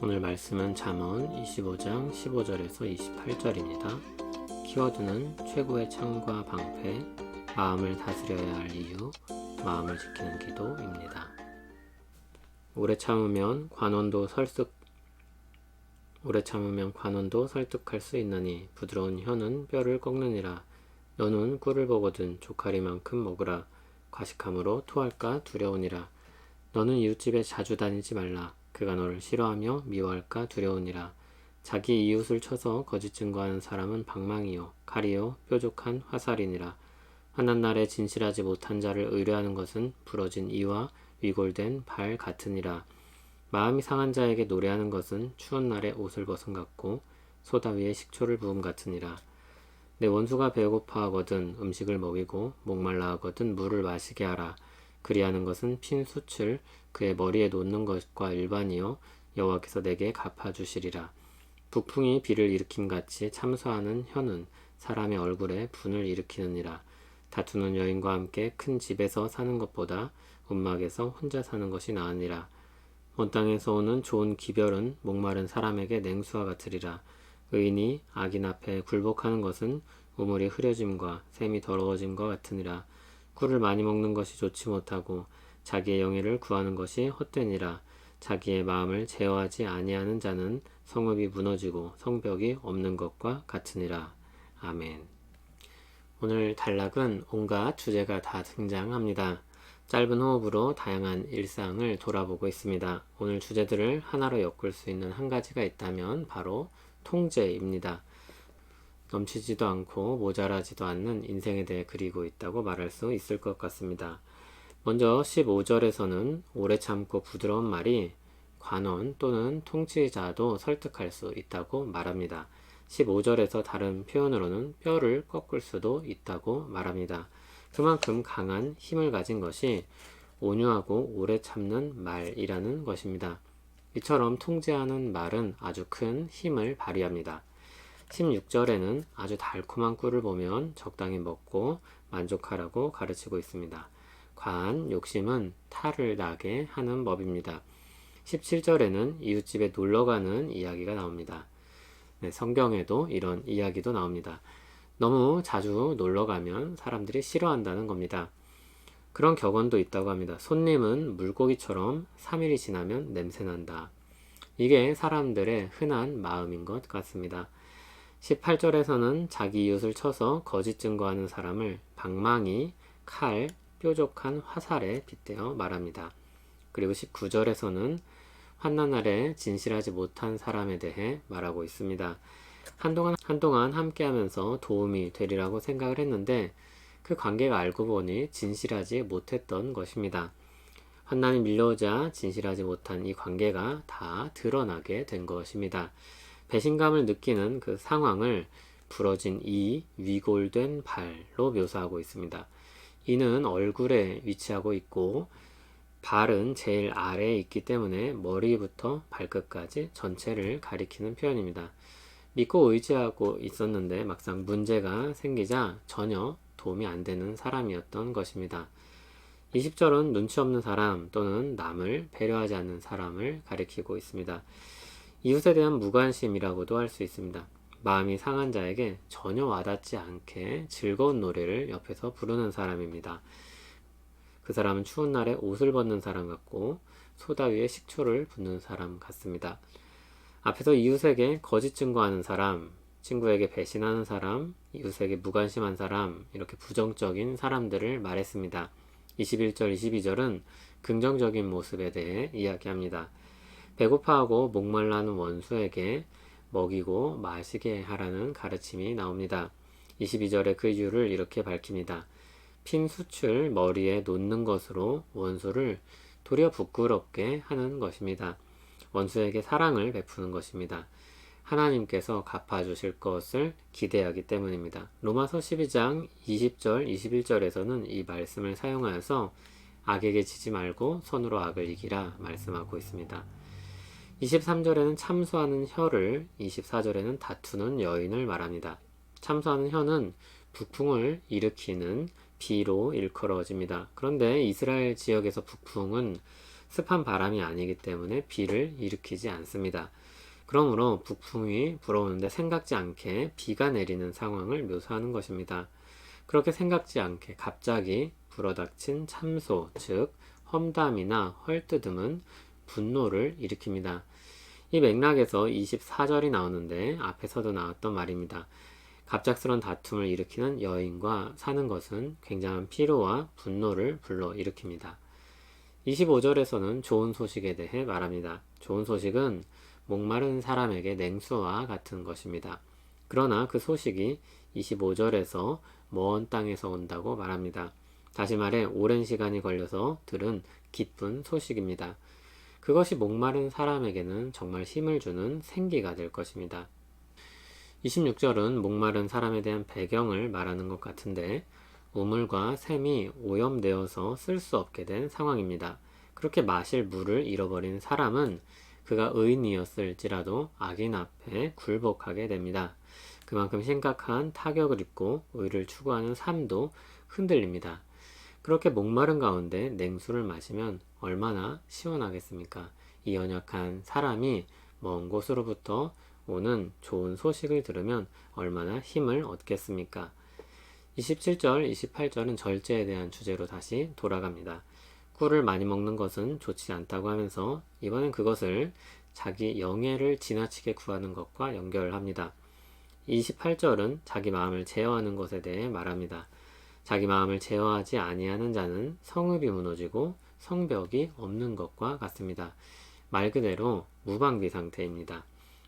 오늘 말씀은 잠언 25장 15절에서 28절입니다. 키워드는 최고의 창과 방패, 마음을 다스려야 할 이유, 마음을 지키는 기도입니다. 오래 참으면 관원도 설득 오래 참으면 관원도 설득할 수 있느니 부드러운 혀는 뼈를 꺾느니라 너는 꿀을 보거든 조카리만큼 먹으라 과식함으로 토할까 두려우니라 너는 이웃집에 자주 다니지 말라 그가 너를 싫어하며 미워할까 두려우니라. 자기 이웃을 쳐서 거짓 증거하는 사람은 방망이요 칼이요 뾰족한 화살이니라. 환난 날에 진실하지 못한 자를 의뢰하는 것은 부러진 이와 위골된 발 같으니라. 마음이 상한 자에게 노래하는 것은 추운 날에 옷을 벗은 같고 소다 위에 식초를 부음 같으니라. 내 원수가 배고파하거든 음식을 먹이고 목말라 하거든 물을 마시게 하라 그리하는 것은 핀 숯을 그의 머리에 놓는 것과 일반이요. 여호와께서 내게 갚아 주시리라. 북풍이 비를 일으킴 같이 참소하는 혀는 사람의 얼굴에 분을 일으키느니라. 다투는 여인과 함께 큰 집에서 사는 것보다 움막에서 혼자 사는 것이 나으니라. 온 땅에서 오는 좋은 기별은 목마른 사람에게 냉수와 같으리라. 의인이 악인 앞에 굴복하는 것은 우물이 흐려짐과 샘이 더러워짐과 같으니라 꿀을 많이 먹는 것이 좋지 못하고 자기의 영예를 구하는 것이 헛되니라 자기의 마음을 제어하지 아니하는 자는 성읍이 무너지고 성벽이 없는 것과 같으니라 아멘 오늘 단락은 온갖 주제가 다 등장합니다. 짧은 호흡으로 다양한 일상을 돌아보고 있습니다. 오늘 주제들을 하나로 엮을 수 있는 한 가지가 있다면 바로 통제입니다. 넘치지도 않고 모자라지도 않는 인생에 대해 그리고 있다고 말할 수 있을 것 같습니다. 먼저 15절에서는 오래 참고 부드러운 말이 관원 또는 통치자도 설득할 수 있다고 말합니다. 15절에서 다른 표현으로는 뼈를 꺾을 수도 있다고 말합니다. 그만큼 강한 힘을 가진 것이 온유하고 오래 참는 말이라는 것입니다. 이처럼 통제하는 말은 아주 큰 힘을 발휘합니다. 16절에는 아주 달콤한 꿀을 보면 적당히 먹고 만족하라고 가르치고 있습니다. 과한 욕심은 탈을 나게 하는 법입니다. 17절에는 이웃집에 놀러 가는 이야기가 나옵니다. 네, 성경에도 이런 이야기도 나옵니다. 너무 자주 놀러 가면 사람들이 싫어한다는 겁니다. 그런 격언도 있다고 합니다. 손님은 물고기처럼 3일이 지나면 냄새난다. 이게 사람들의 흔한 마음인 것 같습니다. 18절에서는 자기 이웃을 쳐서 거짓 증거하는 사람을 방망이, 칼, 뾰족한 화살에 빗대어 말합니다. 그리고 19절에서는 환난 날에 진실하지 못한 사람에 대해 말하고 있습니다. 한동안 한동안 함께하면서 도움이 되리라고 생각을 했는데 그 관계가 알고 보니 진실하지 못했던 것입니다. 환난이 밀려오자 진실하지 못한 이 관계가 다 드러나게 된 것입니다. 배신감을 느끼는 그 상황을 부러진 이 위골된 발로 묘사하고 있습니다. 이는 얼굴에 위치하고 있고 발은 제일 아래에 있기 때문에 머리부터 발끝까지 전체를 가리키는 표현입니다. 믿고 의지하고 있었는데 막상 문제가 생기자 전혀 도움이 안 되는 사람이었던 것입니다. 20절은 눈치 없는 사람 또는 남을 배려하지 않는 사람을 가리키고 있습니다. 이웃에 대한 무관심이라고도 할 수 있습니다. 마음이 상한 자에게 전혀 와닿지 않게 즐거운 노래를 옆에서 부르는 사람입니다. 그 사람은 추운 날에 옷을 벗는 사람 같고 소다 위에 식초를 붓는 사람 같습니다. 앞에서 이웃에게 거짓 증거하는 사람, 친구에게 배신하는 사람, 이웃에게 무관심한 사람, 이렇게 부정적인 사람들을 말했습니다. 21절, 22절은 긍정적인 모습에 대해 이야기합니다. 배고파하고 목말라는 원수에게 먹이고 마시게 하라는 가르침이 나옵니다. 22절에 그 이유를 이렇게 밝힙니다. 핀 숯을 머리에 놓는 것으로 원수를 도리어 부끄럽게 하는 것입니다. 원수에게 사랑을 베푸는 것입니다. 하나님께서 갚아주실 것을 기대하기 때문입니다. 로마서 12장 20절, 21절에서는 이 말씀을 사용하여서 악에게 지지 말고 손으로 악을 이기라 말씀하고 있습니다. 23절에는 참수하는 혀를, 24절에는 다투는 여인을 말합니다. 참수하는 혀는 북풍을 일으키는 비로 일컬어집니다. 그런데 이스라엘 지역에서 북풍은 습한 바람이 아니기 때문에 비를 일으키지 않습니다. 그러므로 북풍이 불어오는데 생각지 않게 비가 내리는 상황을 묘사하는 것입니다. 그렇게 생각지 않게 갑자기 불어닥친 참소, 즉 험담이나 헐뜯음은 분노를 일으킵니다. 이 맥락에서 24절이 나오는데 앞에서도 나왔던 말입니다. 갑작스런 다툼을 일으키는 여인과 사는 것은 굉장한 피로와 분노를 불러 일으킵니다. 25절에서는 좋은 소식에 대해 말합니다. 좋은 소식은 목마른 사람에게 냉수와 같은 것입니다. 그러나 그 소식이 25절에서 먼 땅에서 온다고 말합니다. 다시 말해 오랜 시간이 걸려서 들은 기쁜 소식입니다. 그것이 목마른 사람에게는 정말 힘을 주는 생기가 될 것입니다. 26절은 목마른 사람에 대한 배경을 말하는 것 같은데 우물과 샘이 오염되어서 쓸 수 없게 된 상황입니다. 그렇게 마실 물을 잃어버린 사람은 그가 의인이었을지라도 악인 앞에 굴복하게 됩니다. 그만큼 심각한 타격을 입고 의를 추구하는 삶도 흔들립니다. 그렇게 목마른 가운데 냉수를 마시면 얼마나 시원하겠습니까? 이 연약한 사람이 먼 곳으로부터 오는 좋은 소식을 들으면 얼마나 힘을 얻겠습니까? 27절, 28절은 절제에 대한 주제로 다시 돌아갑니다. 꿀을 많이 먹는 것은 좋지 않다고 하면서 이번엔 그것을 자기 영예를 지나치게 구하는 것과 연결합니다. 28절은 자기 마음을 제어하는 것에 대해 말합니다. 자기 마음을 제어하지 아니하는 자는 성읍이 무너지고 성벽이 없는 것과 같습니다. 말 그대로 무방비 상태입니다.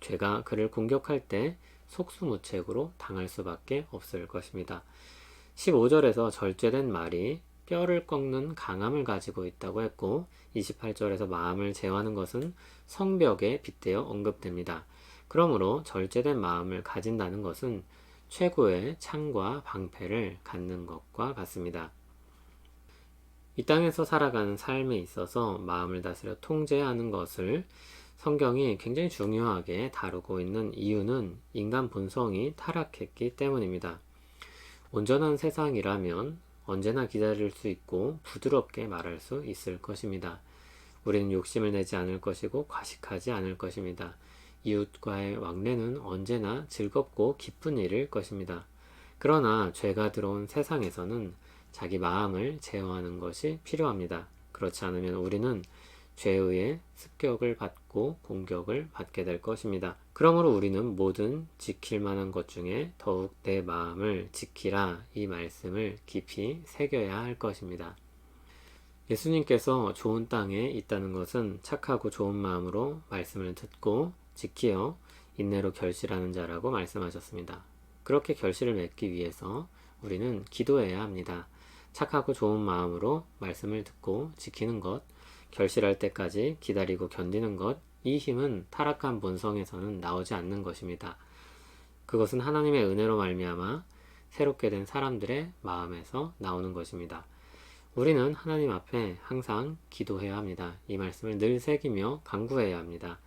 죄가 그를 공격할 때 속수무책으로 당할 수밖에 없을 것입니다. 15절에서 절제된 말이 뼈를 꺾는 강함을 가지고 있다고 했고 28절에서 마음을 제어하는 것은 성벽에 빗대어 언급됩니다. 그러므로 절제된 마음을 가진다는 것은 최고의 창과 방패를 갖는 것과 같습니다. 이 땅에서 살아가는 삶에 있어서 마음을 다스려 통제하는 것을 성경이 굉장히 중요하게 다루고 있는 이유는 인간 본성이 타락했기 때문입니다. 온전한 세상이라면 언제나 기다릴 수 있고 부드럽게 말할 수 있을 것입니다. 우리는 욕심을 내지 않을 것이고 과식하지 않을 것입니다. 이웃과의 왕래는 언제나 즐겁고 기쁜 일일 것입니다. 그러나 죄가 들어온 세상에서는 자기 마음을 제어하는 것이 필요합니다. 그렇지 않으면 우리는 죄의 습격을 받고 공격을 받게 될 것입니다. 그러므로 우리는 모든 지킬 만한 것 중에 더욱 내 마음을 지키라 이 말씀을 깊이 새겨야 할 것입니다. 예수님께서 좋은 땅에 있다는 것은 착하고 좋은 마음으로 말씀을 듣고 지키어 인내로 결실하는 자라고 말씀하셨습니다. 그렇게 결실을 맺기 위해서 우리는 기도해야 합니다. 착하고 좋은 마음으로 말씀을 듣고 지키는 것, 결실할 때까지 기다리고 견디는 것, 이 힘은 타락한 본성에서는 나오지 않는 것입니다. 그것은 하나님의 은혜로 말미암아 새롭게 된 사람들의 마음에서 나오는 것입니다. 우리는 하나님 앞에 항상 기도해야 합니다. 이 말씀을 늘 새기며 간구해야 합니다.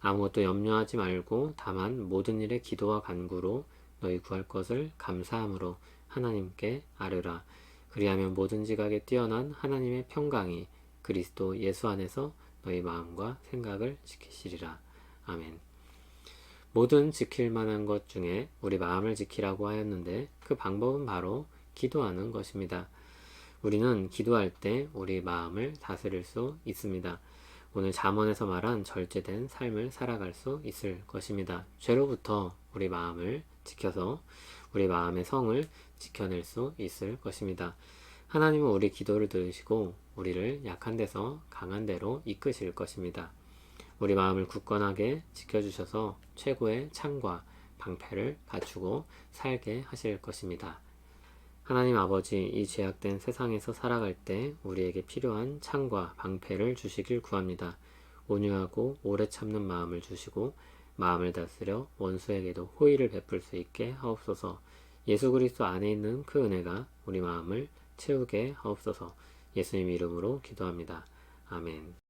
아무것도 염려하지 말고 다만 모든 일에 기도와 간구로 너희 구할 것을 감사함으로 하나님께 아뢰라. 그리하면 모든 지각에 뛰어난 하나님의 평강이 그리스도 예수 안에서 너희 마음과 생각을 지키시리라. 아멘. 모든 지킬 만한 것 중에 우리 마음을 지키라고 하였는데 그 방법은 바로 기도하는 것입니다. 우리는 기도할 때 우리 마음을 다스릴 수 있습니다. 오늘 잠언에서 말한 절제된 삶을 살아갈 수 있을 것입니다. 죄로부터 우리 마음을 지켜서 우리 마음의 성을 지켜낼 수 있을 것입니다. 하나님은 우리 기도를 들으시고 우리를 약한 데서 강한 데로 이끄실 것입니다. 우리 마음을 굳건하게 지켜주셔서 최고의 창과 방패를 갖추고 살게 하실 것입니다. 하나님 아버지, 이 죄악된 세상에서 살아갈 때 우리에게 필요한 창과 방패를 주시길 구합니다. 온유하고 오래 참는 마음을 주시고 마음을 다스려 원수에게도 호의를 베풀 수 있게 하옵소서. 예수 그리스도 안에 있는 그 은혜가 우리 마음을 채우게 하옵소서. 예수님 이름으로 기도합니다. 아멘.